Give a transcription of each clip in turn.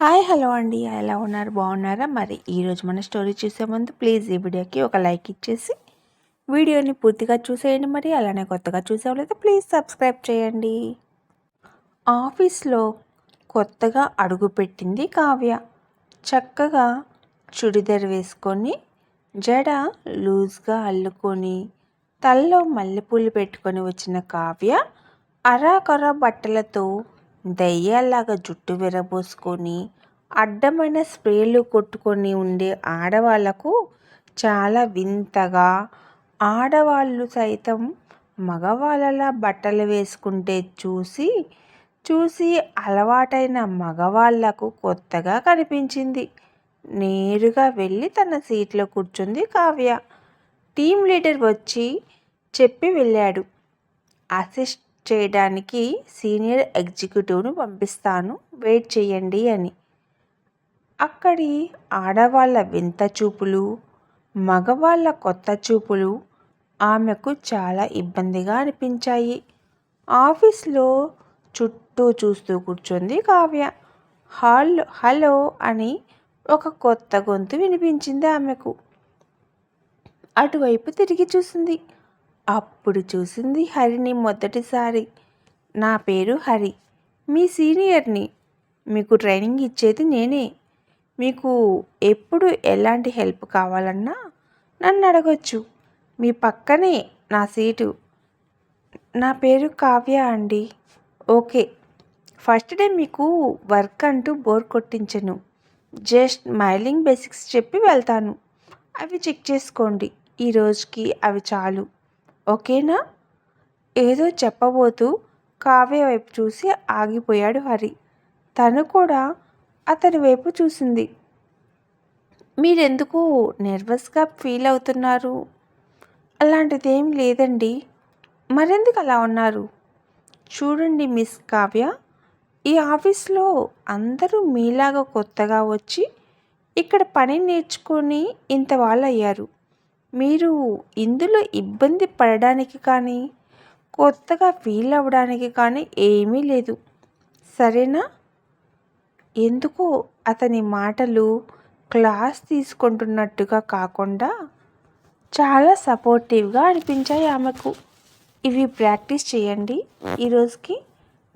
Hi hello అండి. ఎలా ఉన్నారు? బాగున్నారా? మరి ఈరోజు మన స్టోరీ చూసే ముందు ప్లీజ్ ఈ వీడియోకి ఒక లైక్ ఇచ్చేసి వీడియోని పూర్తిగా చూసేయండి మరి. అలానే కొత్తగా చూసేవాళ్ళైతే ప్లీజ్ సబ్స్క్రైబ్ చేయండి. ఆఫీస్లో కొత్తగా అడుగుపెట్టింది కావ్య. చక్కగా చుడిదర్ వేసుకొని జడ లూజ్గా అల్లుకొని తలలో మల్లెపూలు పెట్టుకొని వచ్చిన కావ్య అరాకరా బట్టలతో దయ్యాల్లాగా జుట్టు విరబోసుకొని అడ్డమైన స్ప్రేలు కొట్టుకొని ఉండే ఆడవాళ్ళకు చాలా వింతగా ఆడవాళ్ళు సైతం మగవాళ్ళలా బట్టలు వేసుకుంటే చూసి చూసి అలవాటైన మగవాళ్ళకు కొత్తగా కనిపించింది. నేరుగా వెళ్ళి తన సీట్లో కూర్చుంది కావ్య. టీం లీడర్ వచ్చి చెప్పి వెళ్ళాడు. అసిస్ట్ చేయడానికి సీనియర్ ఎగ్జిక్యూటివ్ను పంపిస్తాను. వెయిట్ చేయండి అని. అక్కడి ఆడవాళ్ళ వింత చూపులు మగవాళ్ళ కొత్త చూపులు ఆమెకు చాలా ఇబ్బందిగా అనిపించాయి. ఆఫీస్లో చుట్టూ చూస్తూ కూర్చుంది కావ్య. హాల్ హలో అని ఒక కొత్త గొంతు వినిపించింది ఆమెకు. అటువైపు తిరిగి చూసింది. అప్పుడు చూసింది హరిని మొదటిసారి. నా పేరు హరి. మీ సీనియర్ని. మీకు ట్రైనింగ్ ఇచ్చేది నేనే. మీకు ఎప్పుడు ఎలాంటి హెల్ప్ కావాలన్నా నన్ను అడగొచ్చు. మీ పక్కనే నా సీటు. నా పేరు కావ్య అండి. ఓకే. ఫస్ట్ డే మీకు వర్క్ అంటూ బోర్ కొట్టించను. జస్ట్ మైలింగ్ బేసిక్స్ చెప్పి వెళ్తాను. అవి చెక్ చేసుకోండి. ఈ రోజుకి అవి చాలు. ఓకేనా? ఏదో చెప్పబోతూ కావ్య వైపు చూసి ఆగిపోయాడు హరి. తను కూడా అతని వైపు చూసింది. మీరెందుకు నర్వస్గా ఫీల్ అవుతున్నారు? అలాంటిదేం లేదండి. మరెందుకు అలా ఉన్నారు? చూడండి మిస్ కావ్య ఈ ఆఫీస్లో అందరూ మీలాగా కొత్తగా వచ్చి ఇక్కడ పని నేర్చుకొని ఇంత వాళ్ళు అయ్యారు మీరు ఇందులో ఇబ్బంది పడడానికి కానీ కొత్తగా ఫీల్ అవ్వడానికి కానీ ఏమీ లేదు. సరేనా? ఎందుకో అతని మాటలు క్లాస్ తీసుకుంటున్నట్టుగా కాకుండా చాలా సపోర్టివ్గా అనిపించాయి ఆమెకు. ఇవి ప్రాక్టీస్ చేయండి. ఈరోజుకి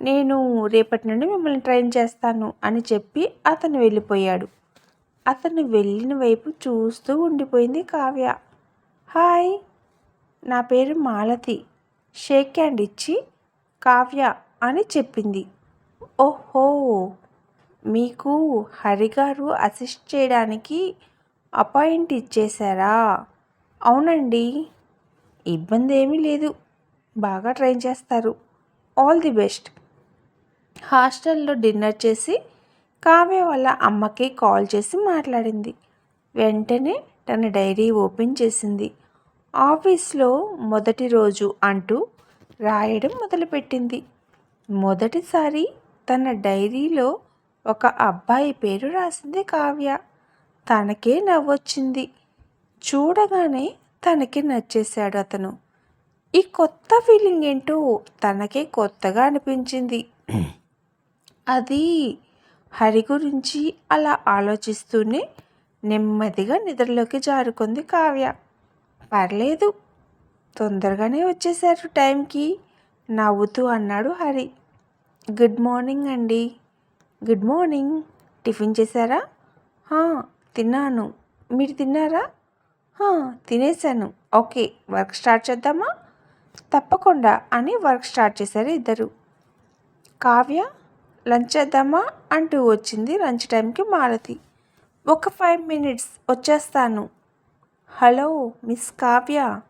నేను రేపటి నుండి మిమ్మల్ని ట్రైన్ చేస్తాను అని చెప్పి అతను వెళ్ళిపోయాడు. అతను వెళ్ళిన వైపు చూస్తూ ఉండిపోయింది కావ్య. హాయ్ నా పేరు మాలతి. షేక్ హ్యాండ్ ఇచ్చి కావ్య అని చెప్పింది. ఓహో మీకు హరిగారు అసిస్ట్ చేయడానికి అపాయింట్ ఇచ్చేశారా? అవునండి ఇబ్బంది ఏమీ లేదు. బాగా ట్రైన్ చేస్తారు. All the best. హాస్టల్లో డిన్నర్ చేసి కావ్య వాళ్ళ అమ్మకి కాల్ చేసి మాట్లాడింది. వెంటనే తన డైరీ ఓపెన్ చేసింది. ఆఫీస్లో మొదటి రోజు అంటూ రాయడం మొదలుపెట్టింది. మొదటిసారి తన డైరీలో ఒక అబ్బాయి పేరు రాసింది కావ్య. తనకే నవ్వొచ్చింది. చూడగానే తనకి నచ్చేశాడు అతను. ఈ కొత్త ఫీలింగ్ ఏంటో తనకే కొత్తగా అనిపించింది. అది హరి గురించి అలా ఆలోచిస్తూనే నెమ్మదిగా నిద్రలోకి జారుకుంది కావ్య. పర్లేదు. తొందరగానే వచ్చేసారు టైంకి. నవ్వుతూ అన్నాడు హరి. గుడ్ మార్నింగ్ అండి. Good morning. టిఫిన్ చేశారా? తిన్నాను. మీరు తిన్నారా? తినేసాను ఓకే వర్క్ స్టార్ట్ చేద్దామా? తప్పకుండా అని వర్క్ స్టార్ట్ చేశారు ఇద్దరు. కావ్య లంచ్ చేద్దామా? అంటూ వచ్చింది లంచ్ టైంకి మాలతి. ఒక ఫైవ్ మినిట్స్ వచ్చేస్తాను. Hello miss Kavya.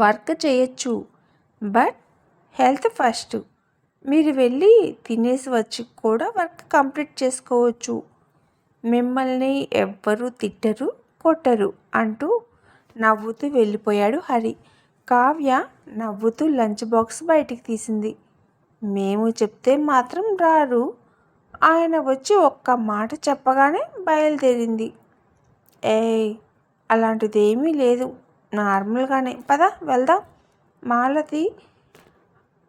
వర్క్ చేయొచ్చు బట్ హెల్త్ ఫస్ట్. మీరు వెళ్ళి తినేసి వచ్చి కూడా వర్క్ కంప్లీట్ చేసుకోవచ్చు. మిమ్మల్ని ఎవ్వరూ తిట్టరు కొట్టరు అంటూ నవ్వుతూ వెళ్ళిపోయాడు హరి. కావ్య నవ్వుతూ లంచ్ బాక్స్ బయటికి తీసింది. మేము చెప్తే మాత్రం రారు. ఆయన వచ్చి ఒక్క మాట చెప్పగానే బయలుదేరింది. ఏయ్ అలాంటిది ఏమీ లేదు. నార్మల్గానే. పద వెళ్దాం. మాలతి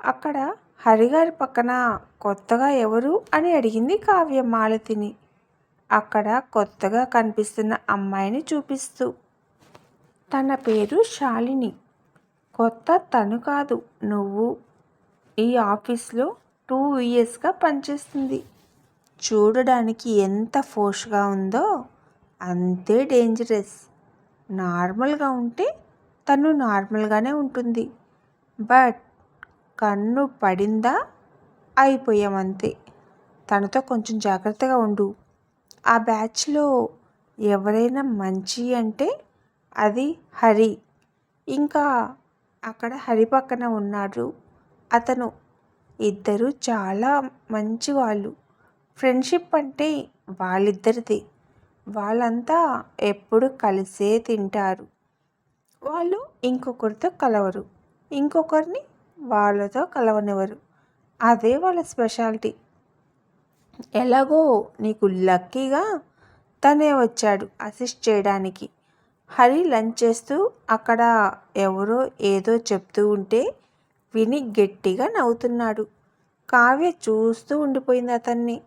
అక్కడ హరిగారి పక్కన కొత్తగా ఎవరు అని అడిగింది కావ్య మాలతిని. అక్కడ కొత్తగా కనిపిస్తున్న అమ్మాయిని చూపిస్తూ. తన పేరు శాలిని. కొత్త తను కాదు నువ్వు. ఈ ఆఫీస్లో టూ ఇయర్స్గా పనిచేస్తుంది. చూడడానికి ఎంత ఫోర్స్గా ఉందో అంతే డేంజరస్. నార్మల్గా ఉంటే తను నార్మల్గానే ఉంటుంది. బట్ కన్ను పడిందా? అయిపోయామంతే. తనతో కొంచెం జాగ్రత్తగా ఉండు. ఆ బ్యాచ్లో ఎవరైనా మంచి అంటే అది హరి. ఇంకా అక్కడ హరి పక్కన ఉన్నాడు. అతను ఇద్దరు చాలా మంచి వాళ్ళు ఫ్రెండ్షిప్ అంటే వాళ్ళిద్దరిది. వాళ్ళంతా ఎప్పుడు కలిసే తింటారు. వాళ్ళు ఇంకొకరితో కలవరు. ఇంకొకరిని వాళ్ళతో కలవనివ్వరు. అదే వాళ్ళ స్పెషాలిటీ. ఎలాగో నీకు లక్కీగా తనే వచ్చాడు అసిస్ట్ చేయడానికి. హరి లంచ్ చేస్తూ అక్కడ ఎవరో ఏదో చెప్తూ ఉంటే విని గట్టిగా నవ్వుతున్నాడు. కావ్య చూస్తూ ఉండిపోయింది అతన్ని.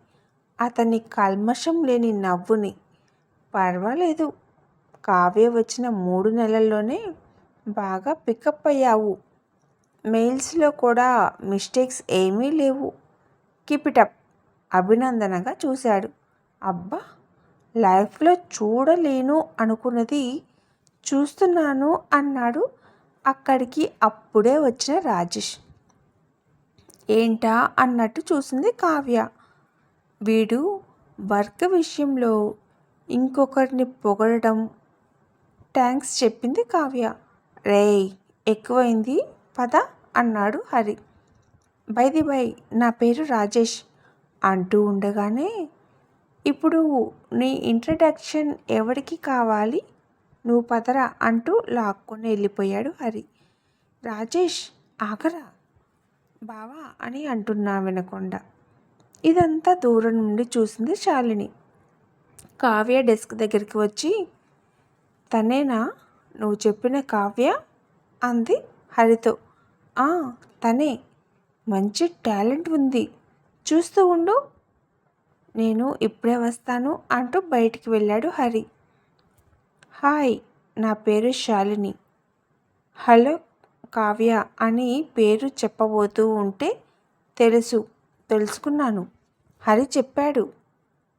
అతని కల్మషం లేని నవ్వుని పర్వాలేదు. కావ్య వచ్చిన మూడు నెలల్లోనే బాగా పికప్ అయ్యావు. మెయిల్స్లో కూడా మిస్టేక్స్ ఏమీ లేవు. కిపిటప్ అభినందనగా చూశాడు. అబ్బా! లైఫ్లో చూడలేను అనుకున్నది చూస్తున్నాను అన్నాడు. అక్కడికి అప్పుడే వచ్చిన రాజేష్. ఏంటా అన్నట్టు చూసింది కావ్య. వీడు వర్క్ విషయంలో ఇంకొకరిని పొగడడం థ్యాంక్స్ చెప్పింది కావ్య. రేయ్ ఎక్కువైంది పద అన్నాడు హరి. బైది బై నా పేరు రాజేష్ అంటూ ఉండగానే ఇప్పుడు నీ ఇంట్రడక్షన్ ఎవరికి కావాలి? నువ్వు పదరా అంటూ లాక్కొని వెళ్ళిపోయాడు హరి. రాజేష్ ఆగరా? బావా అని అంటున్నా వినకుండా. ఇదంతా దూరం నుండి చూసింది శాలిని. కావ్య డెస్క్ దగ్గరికి వచ్చి తనేనా? నువ్వు చెప్పిన కావ్య అంది హరితో. తనే. మంచి టాలెంట్ ఉంది. చూస్తూ ఉండు. నేను ఇప్పుడే వస్తాను అంటూ బయటికి వెళ్ళాడు హరి. హాయ్ నా పేరు శాలిని. హలో కావ్య అని పేరు చెప్పబోతూ ఉంటే తెలుసు తెలుసుకున్నాను. హరి చెప్పాడు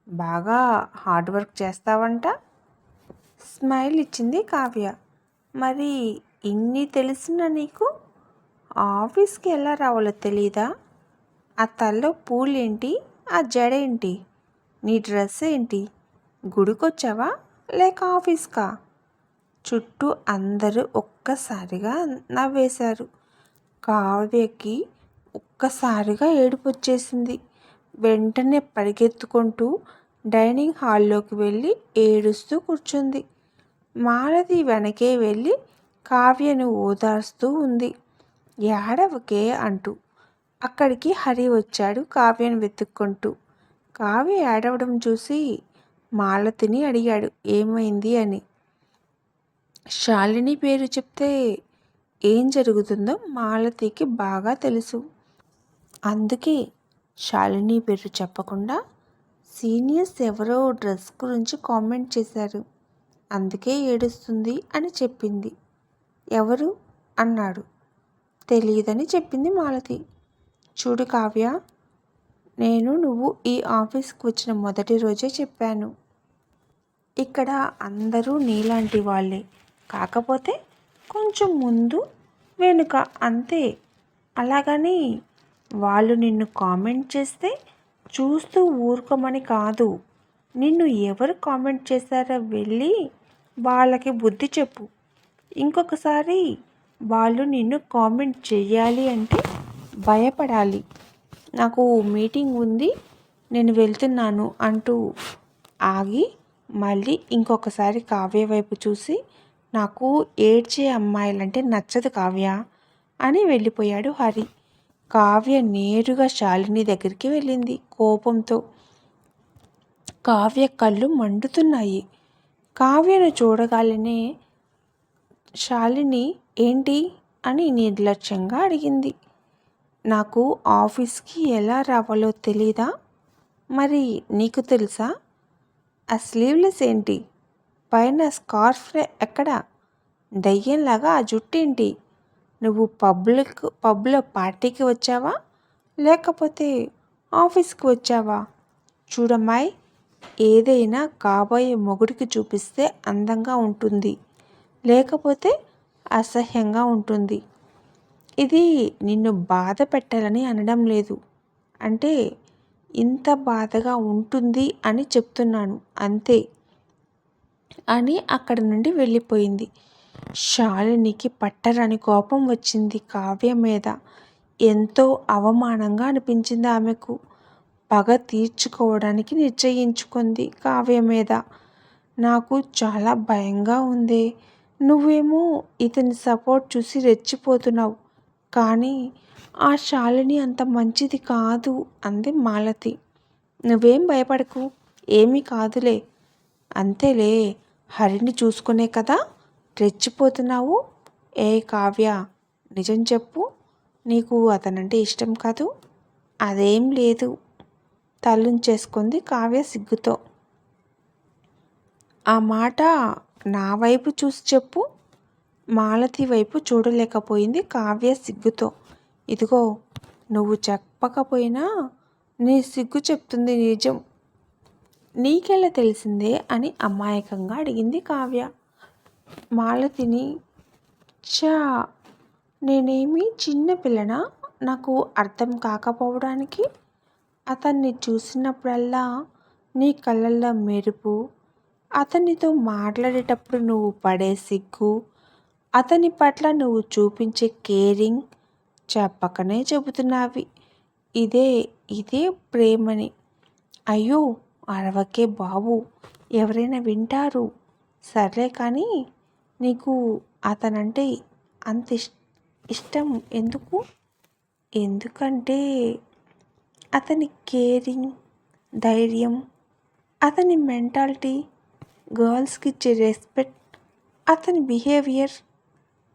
బాగా హార్డ్ వర్క్ చేస్తావంట? స్మైల్ ఇచ్చింది కావ్య. మరి ఇన్ని తెలిసిన నీకు ఆఫీస్కి ఎలా రావాలో తెలీదా? ఆ తల్లో పూలేంటి? ఆ జడేంటి? నీ డ్రెస్ ఏంటి? గుడికొచ్చావా? లేక ఆఫీస్కా? చుట్టూ అందరూ ఒక్కసారిగా నవ్వేశారు. కావ్యకి ఒక్కసారిగా ఏడుపు వచ్చేసింది వెంటనే పరిగెత్తుకుంటూ డైనింగ్ హాల్లోకి వెళ్ళి ఏడుస్తూ కూర్చుంది. మాలతి వెనకే వెళ్ళి కావ్యను ఓదార్స్తూ ఉంది. ఏడవకే అంటూ అక్కడికి హరి వచ్చాడు కావ్యను వెతుక్కుంటూ. కావ్య ఏడవడం చూసి మాలతిని అడిగాడు ఏమైంది? అని. శాలిని పేరు చెప్తే ఏం జరుగుతుందో మాలతికి బాగా తెలుసు. అందుకే శాలిని పేరు చెప్పకుండా సీనియర్స్ ఎవరో డ్రెస్ గురించి కామెంట్ చేశారు. అందుకే ఏడుస్తుంది అని చెప్పింది. ఎవరు? అన్నాడు. తెలియదని చెప్పింది మాలతి. చూడు కావ్య నేను నువ్వు ఈ ఆఫీస్కి వచ్చిన మొదటి రోజే చెప్పాను. ఇక్కడ అందరూ నీలాంటి వాళ్ళే. కాకపోతే కొంచెం ముందు వెనుక అంతే. అలాగని వాళ్ళు నిన్ను కామెంట్ చేస్తే చూస్తూ ఊరుకోమని కాదు. నిన్ను ఎవరు కామెంట్ చేశారో వెళ్ళి వాళ్ళకి బుద్ధి చెప్పు. ఇంకొకసారి వాళ్ళు నిన్ను కామెంట్ చేయాలి అంటే భయపడాలి. నాకు మీటింగ్ ఉంది నేను వెళ్తున్నాను అంటూ ఆగి మళ్ళీ ఇంకొకసారి కావ్య వైపు చూసి నాకు ఏడ్చే అమ్మాయిలంటే నచ్చదు కావ్య అని వెళ్ళిపోయాడు హరి. కావ్య నేరుగా శాలిని దగ్గరికి వెళ్ళింది కోపంతో. కావ్య కళ్ళు మండుతున్నాయి. కావ్యను చూడగానే శాలిని ఏంటి? అని నిర్లక్ష్యంగా అడిగింది. నాకు ఆఫీస్కి ఎలా రావాలో తెలీదా? మరి నీకు తెలుసా? ఆ స్లీవ్లెస్ ఏంటి? పైన స్కార్ఫ్ ఎక్కడ? దయ్యంలాగా ఆ జుట్టేంటి? నువ్వు పబ్లిక్ పబ్లో పార్టీకి వచ్చావా? లేకపోతే ఆఫీస్కి వచ్చావా? చూడమ్మాయి ఏదైనా కాబోయే మొగుడికి చూపిస్తే అందంగా ఉంటుంది. లేకపోతే అసహ్యంగా ఉంటుంది. ఇది నిన్ను బాధ పెట్టాలని అనడం లేదు. అంటే ఇంత బాధగా ఉంటుంది అని చెప్తున్నాను అంతే అని అక్కడి నుండి వెళ్ళిపోయింది. శాలినికి పట్టరని కోపం వచ్చింది కావ్య మీద. ఎంతో అవమానంగా అనిపించింది ఆమెకు. పగ తీర్చుకోవడానికి నిశ్చయించుకుంది కావ్య మీద. నాకు చాలా భయంగా ఉంది. నువ్వేమో ఇతని సపోర్ట్ చూసి రెచ్చిపోతున్నావు. కానీ ఆ శాలిని అంత మంచిది కాదు అంది మాలతి. నువ్వేం భయపడకు ఏమీ కాదులే. అంతేలే హరిని చూసుకునే కదా? రెచ్చిపోతున్నావు? ఏ కావ్య నిజం చెప్పు. నీకు అతనంటే ఇష్టం కాదు. అదేం లేదు. తల్లుంచేసుకుంది కావ్య సిగ్గుతో. ఆ మాట నా వైపు చూసి చెప్పు. మాలతి వైపు చూడలేకపోయింది కావ్య సిగ్గుతో. ఇదిగో నువ్వు చెప్పకపోయినా నీ సిగ్గు చెప్తుంది నిజం. నీకెలా తెలిసిందే అని అమాయకంగా అడిగింది కావ్య. మాలతిని చా నేనేమి చిన్న పిల్లనా? నాకు అర్థం కాకపోవడానికి అతన్ని చూసినప్పుడల్లా నీ కళ్ళల్లో మెరుపు అతనితో మాట్లాడేటప్పుడు నువ్వు పడే సిగ్గు అతని పట్ల నువ్వు చూపించే కేరింగ్ చెప్పకనే చెబుతున్నావి. ఇదే ఇదే ప్రేమని. అయ్యో అరవకే బాబు ఎవరైనా వింటారు. సర్లే కానీ నీకు అతనంటే అంత ఇష్టం ఎందుకు? ఎందుకంటే అతని కేరింగ్ ధైర్యం అతని మెంటాలిటీ గర్ల్స్కి ఇచ్చే రెస్పెక్ట్ అతని బిహేవియర్.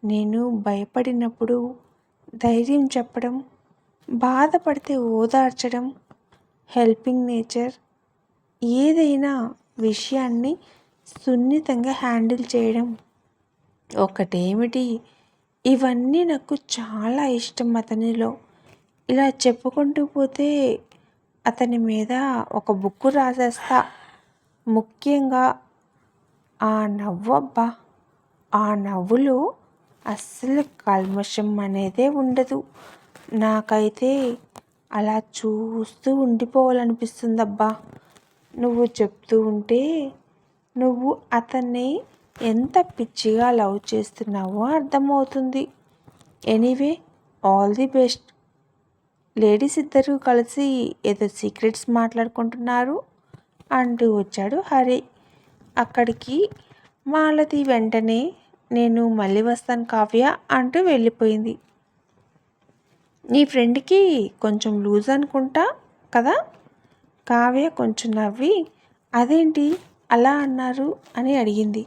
నేను భయపడినప్పుడు ధైర్యం చెప్పడం బాధపడితే ఓదార్చడం హెల్పింగ్ నేచర్ ఏదైనా విషయాన్ని సున్నితంగా హ్యాండిల్ చేయడం. ఒకటేమిటి? ఇవన్నీ నాకు చాలా ఇష్టం అతనిలో. ఇలా చెప్పుకుంటూ పోతే అతని మీద ఒక బుక్ రాసేస్తా. ముఖ్యంగా ఆ నవ్వు అబ్బా! ఆ నవ్వులో అస్సలు కల్మషం అనేదే ఉండదు. నాకైతే అలా చూస్తూ ఉండిపోవాలనిపిస్తుందబ్బా! నువ్వు చెప్తూ ఉంటే నువ్వు అతన్ని ఎంత పిచ్చిగా లవ్ చేస్తున్నావో అర్థమవుతుంది. Anyway all the best. Ladies ఇద్దరు కలిసి ఏదో సీక్రెట్స్ మాట్లాడుకుంటున్నారు. అంటూ వచ్చాడు హరి. అక్కడికి మాలతి వెంటనే నేను మళ్ళీ వస్తాను కావ్య అంటూ వెళ్ళిపోయింది. నీ ఫ్రెండ్కి కొంచెం లూజ్ అనుకుంటా కదా? కావ్య కొంచెం నవ్వి అదేంటి? అలా అన్నారు అని అడిగింది.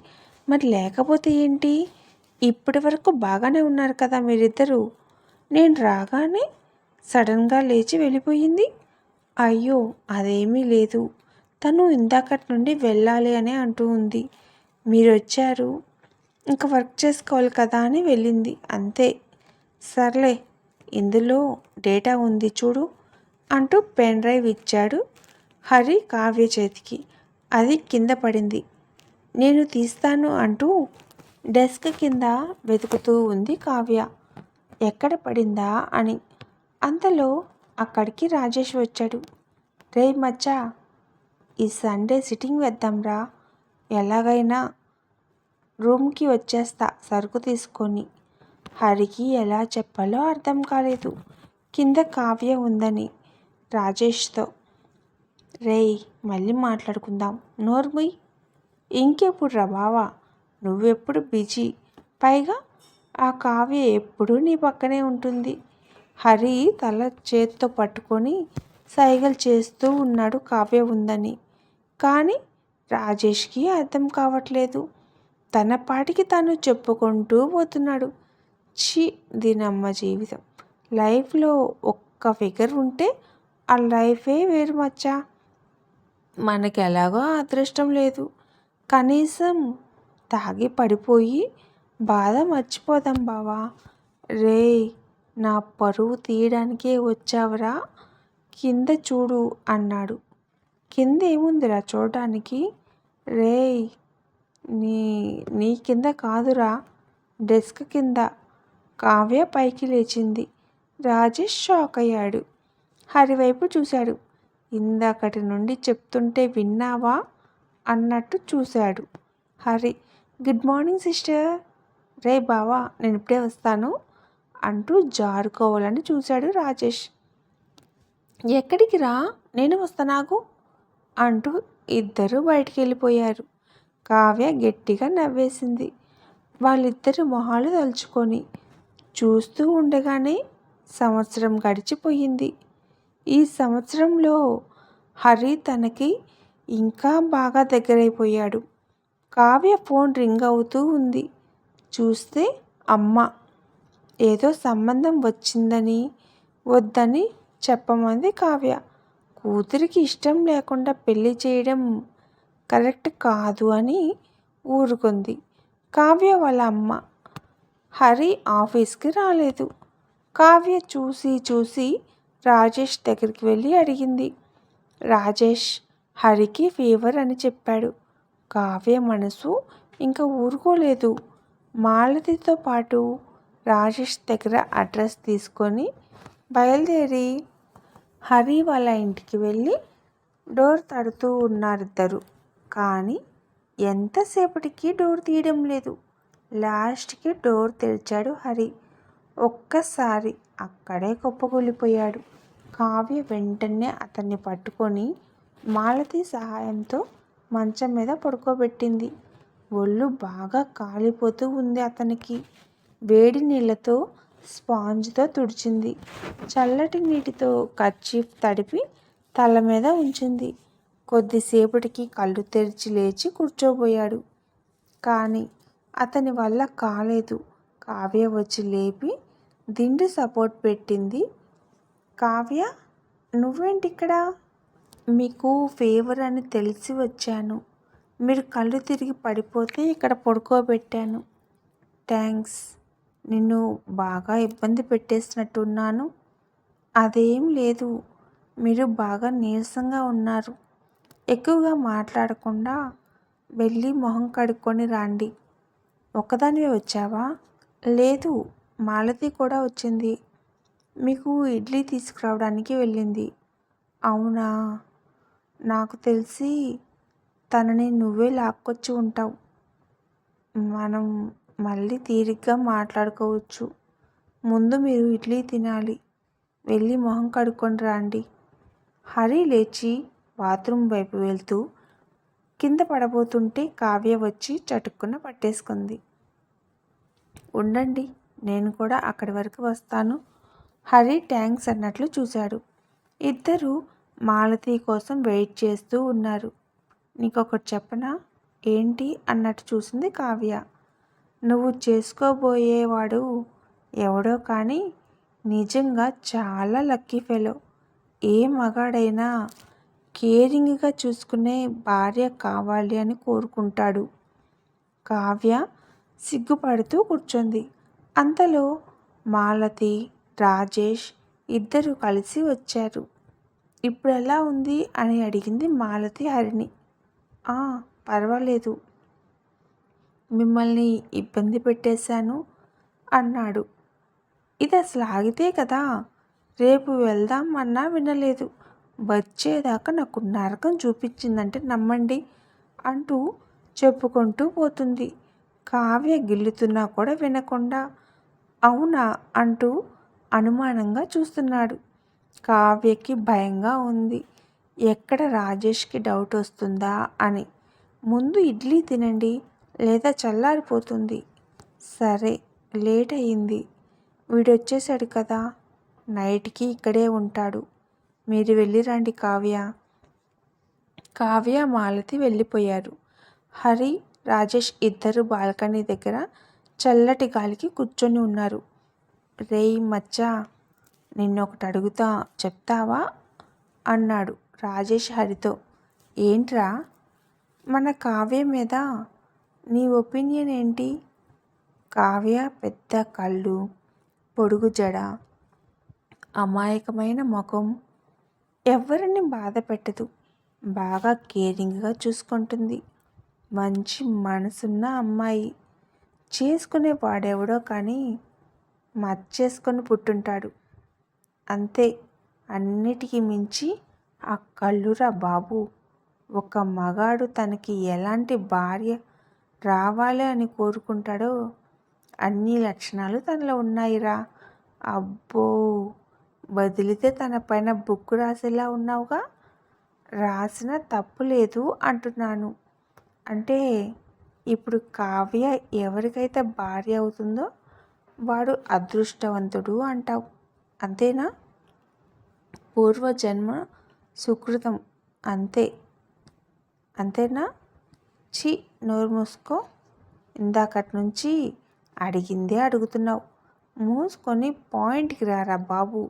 మరి లేకపోతే ఏంటి? ఇప్పటి వరకు బాగానే ఉన్నారు కదా మీరిద్దరూ. నేను రాగానే సడన్గా లేచి వెళ్ళిపోయింది. అయ్యో అదేమీ లేదు. తను ఇందాకటి నుండి వెళ్ళాలి అని అంటూ ఉంది. మీరు వచ్చారు ఇంకా వర్క్ చేసుకోవాలి కదా అని వెళ్ళింది. అంతే. సర్లే ఇందులో డేటా ఉంది చూడు అంటూ పెన్ డ్రైవ్ ఇచ్చాడు హరి కావ్య చేతికి. అది కింద పడింది. నేను తీస్తాను అంటూ డెస్క్ కింద వెతుకుతూ ఉంది కావ్య. ఎక్కడ పడిందా అని. అంతలో అక్కడికి రాజేష్ వచ్చాడు. రే మచ్చా ఈ సండే సిట్టింగ్ వేద్దాంరా ఎలాగైనా రూమ్కి వచ్చేస్తా సరుకు తీసుకొని. హరికి ఎలా చెప్పాలో అర్థం కాలేదు. కింద కావ్య ఉందని రాజేష్తో. రేయ్ మళ్ళీ మాట్లాడుకుందాం. నోర్ముయ్. ఇంకెప్పుడు రా బావా? నువ్వెప్పుడు బిజీ? పైగా ఆ కావ్య ఎప్పుడూ నీ పక్కనే ఉంటుంది. హరి తల చేత్తో పట్టుకొని సైగలు చేస్తూ ఉన్నాడు కావ్య ఉందని. కానీ రాజేష్కి అర్థం కావట్లేదు. తన పాటికి తను చెప్పుకుంటూ పోతున్నాడు. ఛీ దీనమ్మ జీవితం. లైఫ్లో ఒక్క ఫిగర్ ఉంటే ఆ లైఫే వేరు మచ్చా. మనకి ఎలాగో అదృష్టం లేదు. కనీసం తాగి పడిపోయి బాధ మర్చిపోదాం బావా. రే నా పరువు తీయడానికే వచ్చావరా. కింద చూడు అన్నాడు. కింద ఏముందిరా చూడటానికి? రేయ్ నీ నీ కింద కాదురా. డెస్క్ కింద. కావ్య పైకి లేచింది. రాజేష్ షాక్ అయ్యాడు. హరివైపు చూశాడు. ఇందాకటి నుండి చెప్తుంటే విన్నావా? అన్నట్టు చూశాడు. Hari good morning sister. రే బావా నేను ఇప్పుడే వస్తాను. అంటూ జారుకోవాలని చూశాడు రాజేష్. ఎక్కడికి రా? నేను వస్తానాగు అంటూ ఇద్దరు బయటికి వెళ్ళిపోయారు. కావ్య గట్టిగా నవ్వేసింది. వాళ్ళిద్దరి మొహాలు తలుచుకొని చూస్తూ ఉండగానే సంవత్సరం గడిచిపోయింది. ఈ సంవత్సరంలో హరి తనకి ఇంకా బాగా దగ్గరైపోయాడు. కావ్య ఫోన్ రింగ్ అవుతూ ఉంది. చూస్తే అమ్మ ఏదో సంబంధం వచ్చిందని వద్దని చెప్పమంది కావ్య. కూతురికి ఇష్టం లేకుండా పెళ్ళి చేయడం కరెక్ట్ కాదు అని ఊరుకుంది. కావ్య వాళ్ళ అమ్మ హరి ఆఫీస్కి రాలేదు. కావ్య చూసి చూసి రాజేష్ దగ్గరికి వెళ్ళి అడిగింది. రాజేష్ హరికి ఫీవర్ అని చెప్పాడు. కావ్య మనసు ఇంకా ఊరుకోలేదు. మాలతితో పాటు రాజేష్ దగ్గర అడ్రస్ తీసుకొని బయలుదేరి హరి వాళ్ళ ఇంటికి వెళ్ళి డోర్ తడుతూ ఉన్నారిద్దరు. కానీ ఎంతసేపటికి డోర్ తీయడం లేదు. లాస్ట్కి డోర్ తెరిచాడు హరి. ఒక్కసారి అక్కడే కుప్పకూలిపోయాడు. కావ్య వెంటనే అతన్ని పట్టుకొని మాలతి సహాయంతో మంచం మీద పడుకోబెట్టింది. ఒళ్ళు బాగా కాలిపోతూ ఉంది అతనికి. వేడి నీళ్ళతో స్పాంజ్తో తుడిచింది. చల్లటి నీటితో కర్చీఫ్ తడిపి తల మీద ఉంచింది. కొద్దిసేపటికి కళ్ళు తెరిచి లేచి కూర్చోబోయాడు. కానీ అతని వల్ల కాలేదు. కావ్య వచ్చి లేపి దిండు సపోర్ట్ పెట్టింది. కావ్య నువ్వేంటి ఇక్కడ మీకు ఫేవర్ అని తెలిసి వచ్చాను. మీరు కళ్ళు తిరిగి పడిపోతే ఇక్కడ పడుకోబెట్టాను. థ్యాంక్స్ నిన్ను బాగా ఇబ్బంది పెట్టేసినట్టున్నాను. అదేం లేదు. మీరు బాగా నీరసంగా ఉన్నారు. ఎక్కువగా మాట్లాడకుండా వెళ్ళి మొహం కడుక్కొని రండి. ఒక్కదానివే వచ్చావా? లేదు. మాలతి కూడా వచ్చింది. మీకు ఇడ్లీ తీసుకురావడానికి వెళ్ళింది. అవునా? నాకు తెలిసి తనని నువ్వే లాక్కొచ్చి ఉంటావు. మనం మళ్ళీ తీరిగ్గా మాట్లాడుకోవచ్చు. ముందు మీరు ఇడ్లీ తినాలి. వెళ్ళి మొహం కడుక్కొని రండి. హరి లేచి బాత్రూమ్ వైపు వెళ్తూ కింద పడబోతుంటే కావ్య వచ్చి చటుక్కున పట్టేసుకుంది. ఉండండి నేను కూడా అక్కడి వరకు వస్తాను. హరి ట్యాంక్స్ అన్నట్లు చూశాడు. ఇద్దరు మాలతి కోసం వెయిట్ చేస్తూ ఉన్నారు. నీకొకటి చెప్పనా? ఏంటి? అన్నట్టు చూసింది కావ్య. నువ్వు చేసుకోబోయేవాడు ఎవడో కానీ నిజంగా చాలా లక్కీ ఫెలో. ఏ మగాడైనా కేరింగ్గా చూసుకునే భార్య కావాలి అని కోరుకుంటాడు. కావ్య సిగ్గుపడుతూ కూర్చుంది. అంతలో మాలతి రాజేష్ ఇద్దరు కలిసి వచ్చారు. ఇప్పుడు ఎలా ఉంది? అని అడిగింది మాలతి హరిని పర్వాలేదు. మిమ్మల్ని ఇబ్బంది పెట్టేశాను అన్నాడు. ఇది అసలు ఆగితే కదా? రేపు వెళ్దాం అన్నా వినలేదు. వచ్చేదాకా నాకు నరకం చూపించిందంటే నమ్మండి అంటూ చెప్పుకుంటూ పోతుంది. కావ్య గిల్లుతున్నా కూడా వినకుండా. అవునా? అంటూ అనుమానంగా చూస్తున్నాడు. కావ్యకి భయంగా ఉంది. ఎక్కడ రాజేష్కి డౌట్ వస్తుందా అని. ముందు ఇడ్లీ తినండి లేదా చల్లారిపోతుంది. సరే లేట్ అయింది వీడొచ్చేసాడు కదా. నైట్కి ఇక్కడే ఉంటాడు. మీరు వెళ్ళి రండి కావ్య. కావ్య మాలతి వెళ్ళిపోయారు. హరి రాజేష్ ఇద్దరు బాల్కనీ దగ్గర చల్లటి గాలికి కూర్చొని ఉన్నారు. రేయ్ మచ్చా నిన్నొకటి అడుగుతా చెప్తావా? అన్నాడు రాజేష్ హరితో. ఏంట్రా? మన కావ్య మీద నీ ఒపీనియన్ ఏంటి? కావ్య పెద్ద కళ్ళు పొడుగు జడ అమాయకమైన ముఖం ఎవరిని బాధ పెట్టదు. బాగా కేరింగ్గా చూసుకుంటుంది. మంచి మనసున్న అమ్మాయి. చేసుకునే వాడెవడో కానీ మచ్చేసుకొని పుట్టుంటాడు. అంతే. అన్నిటికీ మించి ఆ కళ్ళురా బాబు! ఒక మగాడు తనకి ఎలాంటి భార్య రావాలి అని కోరుకుంటాడో అన్ని లక్షణాలు తనలో ఉన్నాయిరా. అబ్బో! వదిలితే తన పైన బుక్ రాసేలా ఉన్నావుగా? రాసిన తప్పు లేదు అంటున్నాను. అంటే ఇప్పుడు కావ్య ఎవరికైతే భార్య అవుతుందో వాడు అదృష్టవంతుడు అంటావు. అంతేనా? పూర్వజన్మ సుకృతం అంతే. అంతేనా? చి నోరు మూసుకో. ఇందాకటి నుంచి అడిగిందే అడుగుతున్నావు. మూసుకొని పాయింట్కి రారా బాబు.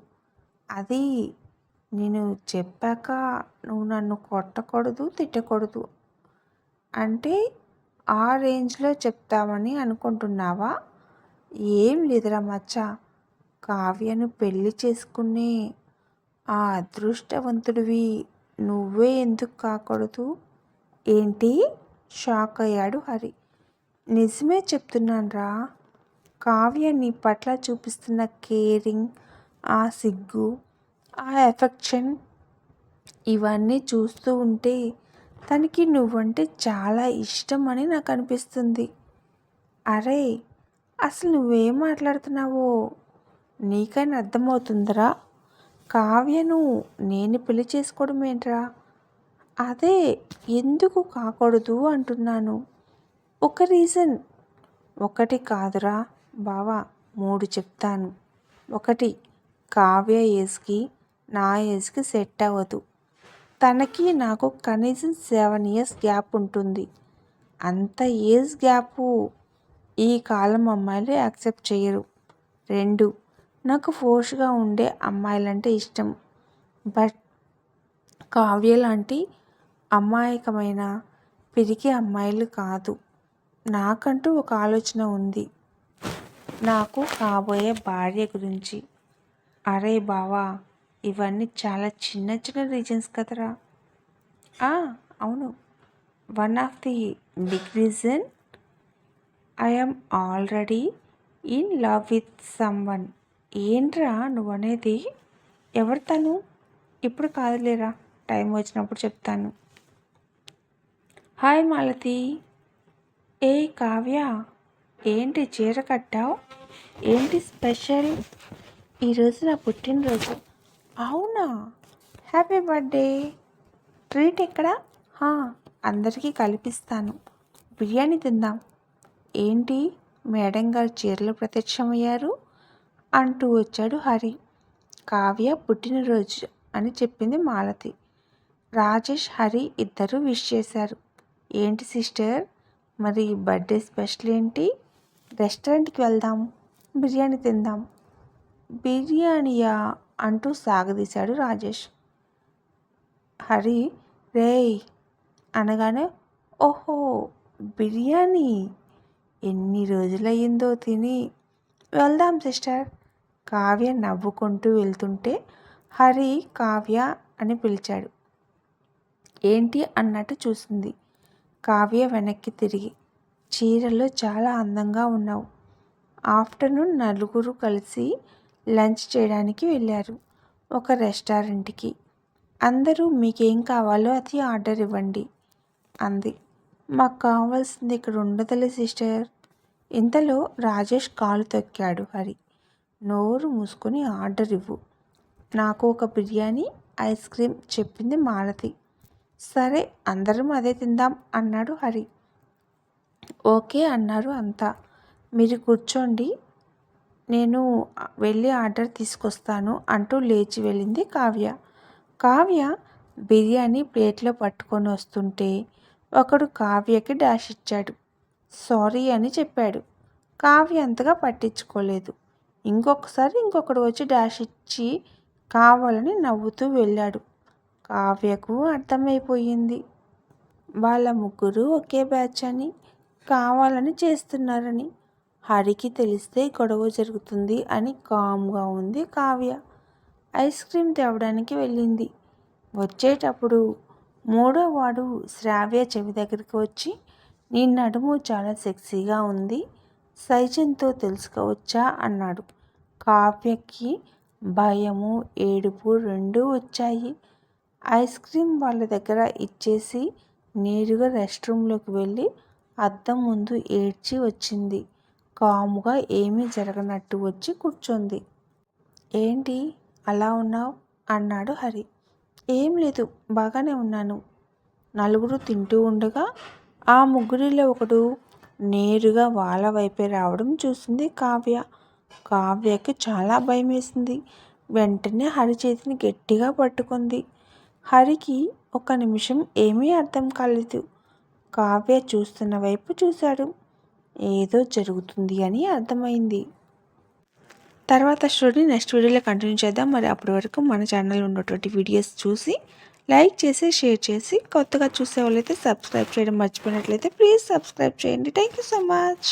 అది నేను చెప్పాక నువ్వు నన్ను కొట్టకూడదు తిట్టకూడదు. అంటే ఆ రేంజ్లో చెప్తామని అనుకుంటున్నావా? ఏం లేదురా మచ్చ. కావ్యను పెళ్ళి చేసుకునే ఆ అదృష్టవంతుడివి నువ్వే ఎందుకు కాకూడదు? ఏంటి? షాక్ అయ్యాడు హరి. నిజమే చెప్తున్నానరా కావ్య నీ పట్ల చూపిస్తున్న కేరింగ్ ఆ సిగ్గు ఆ ఎఫెక్షన్ ఇవన్నీ చూస్తూ ఉంటే తనకి నువ్వంటే చాలా ఇష్టం అని నాకు అనిపిస్తుంది. అరే అసలు నువ్వేం మాట్లాడుతున్నావో? నీకైనా అర్థమవుతుందిరా. కావ్యను నేను పెళ్ళి చేసుకోవడం ఏంట్రా? అదే ఎందుకు కాకూడదు అంటున్నాను. ఒక రీజన్. ఒకటి కాదురా బావా మూడు చెప్తాను. ఒకటి కావ్య ఏజ్కి నా ఏజ్కి సెట్ అవ్వదు. తనకి నాకు కనీసం సెవెన్ ఇయర్స్ గ్యాప్ ఉంటుంది. అంత ఏజ్ గ్యాపు ఈ కాలం అమ్మాయిలు యాక్సెప్ట్ చేయరు. రెండు నాకు ఫోర్స్గా ఉండే అమ్మాయిలంటే ఇష్టం. బట్ కావ్య లాంటి అమాయకమైన పిరికి అమ్మాయిలు కాదు. నాకంటూ ఒక ఆలోచన ఉంది. నాకు కాబోయే భార్య గురించి. అరే బావా ఇవన్నీ చాలా చిన్న చిన్న రీజన్స్ కదరా. అవును. One of the big reason I'm already in love with someone ఏంట్రా నువ్వు అనేది ఎవరు తను? ఇప్పుడు కాదులేరా టైం వచ్చినప్పుడు చెప్తాను. హాయ్ మాలతి. ఏ కావ్య ఏంటి చీర కట్టావు? ఏంటి స్పెషల్? ఈరోజు నా పుట్టినరోజు. అవునా? Happy birthday. ట్రీట్ ఎక్కడ? అందరికీ కల్పిస్తాను. బిర్యానీ తిందాం. ఏంటి మేడం గారు చీరలు ప్రత్యక్షమయ్యారు? అంటూ వచ్చాడు హరి. కావ్య పుట్టినరోజు అని చెప్పింది మాలతి. రాజేష్ హరి ఇద్దరు విష్ చేశారు. ఏంటి సిస్టర్? మరి బర్త్డే స్పెషల్ ఏంటి? రెస్టారెంట్కి వెళ్దాం బిర్యానీ తిందాం. బిర్యానీయా అంటూ సాగదీశాడు రాజేష్. హరి రేయ్! అనగానే ఓహో! బిర్యానీ! ఎన్ని రోజులయ్యిందో తిని. వెళ్దాం సిస్టర్. కావ్య నవ్వుకుంటూ వెళ్తుంటే హరి కావ్య అని పిలిచాడు. ఏంటి? అన్నట్టు చూసింది. కావ్య వెనక్కి తిరిగి చీరలో చాలా అందంగా ఉన్నావు. ఆఫ్టర్నూన్ నలుగురు కలిసి లంచ్ చేయడానికి వెళ్ళారు ఒక రెస్టారెంట్కి. అందరూ మీకేం కావాలో అది ఆర్డర్ ఇవ్వండి అంది. మాకు కావాల్సింది ఇక్కడ ఉండదులే సిస్టర్ ఇంతలో రాజేష్ కాలు తొక్కాడు హరి. నోరు మూసుకొని ఆర్డర్ ఇవ్వు. నాకు ఒక బిర్యానీ ఐస్ క్రీమ్ చెప్పింది మాలతి. సరే అందరం అదే తిందాం అన్నాడు హరి. ఓకే అన్నారు అంతా. మీరు కూర్చోండి. నేను వెళ్ళి ఆర్డర్ తీసుకొస్తాను అంటూ లేచి వెళ్ళింది కావ్య. కావ్య బిర్యానీ ప్లేట్లో పట్టుకొని వస్తుంటే ఒకడు కావ్యకి డాష్ ఇచ్చాడు. సారీ అని చెప్పాడు. కావ్య అంతగా పట్టించుకోలేదు. ఇంకొకసారి ఇంకొకడు వచ్చి డాష్ ఇచ్చి కావాలని నవ్వుతూ వెళ్ళాడు. కావ్యకు అర్థమైపోయింది. వాళ్ళ ముగ్గురు ఒకే బ్యాచ్ అని కావాలని చేస్తున్నారని. హరికి తెలిస్తే గొడవ జరుగుతుంది అని కామ్గా ఉంది కావ్య. ఐస్ క్రీమ్ తేవడానికి వెళ్ళింది. వచ్చేటప్పుడు మూడో వాడు శ్రావ్య చెవి దగ్గరికి వచ్చి నీ నడుము చాలా సెక్సీగా ఉంది. సైజంతో తెలుసుకోవచ్చా? అన్నాడు. కావ్యకి భయము ఏడుపు రెండూ వచ్చాయి. ఐస్ క్రీమ్ వాళ్ళ దగ్గర ఇచ్చేసి నేరుగా రెస్ట్ రూమ్లోకి వెళ్ళి అద్దం ముందు ఏడ్చి వచ్చింది. కాముగా ఏమీ జరగనట్టు వచ్చి కూర్చుంది. ఏంటి? అలా ఉన్నావు? అన్నాడు హరి. ఏం లేదు బాగానే ఉన్నాను. నలుగురు తింటూ ఉండగా ఆ ముగ్గురిలో ఒకడు నేరుగా వాళ్ళ వైపే రావడం చూసింది కావ్య. కావ్యకి చాలా భయం వేసింది వెంటనే హరి చేతిని గట్టిగా పట్టుకుంది. హరికి ఒక నిమిషం ఏమీ అర్థం కాలేదు. కావ్య చూస్తున్న వైపు చూశాడు. ఏదో జరుగుతుంది అని అర్థమైంది. తర్వాత స్టోరీ నెక్స్ట్ వీడియోలో కంటిన్యూ చేద్దాం. మరి అప్పటి వరకు మన ఛానల్ ఉన్నటువంటి వీడియోస్ చూసి లైక్ చేసి షేర్ చేసి కొత్తగా చూసే వాళ్ళైతే సబ్స్క్రైబ్ చేయడం మర్చిపోయినట్లయితే ప్లీజ్ సబ్స్క్రైబ్ చేయండి. Thank you so much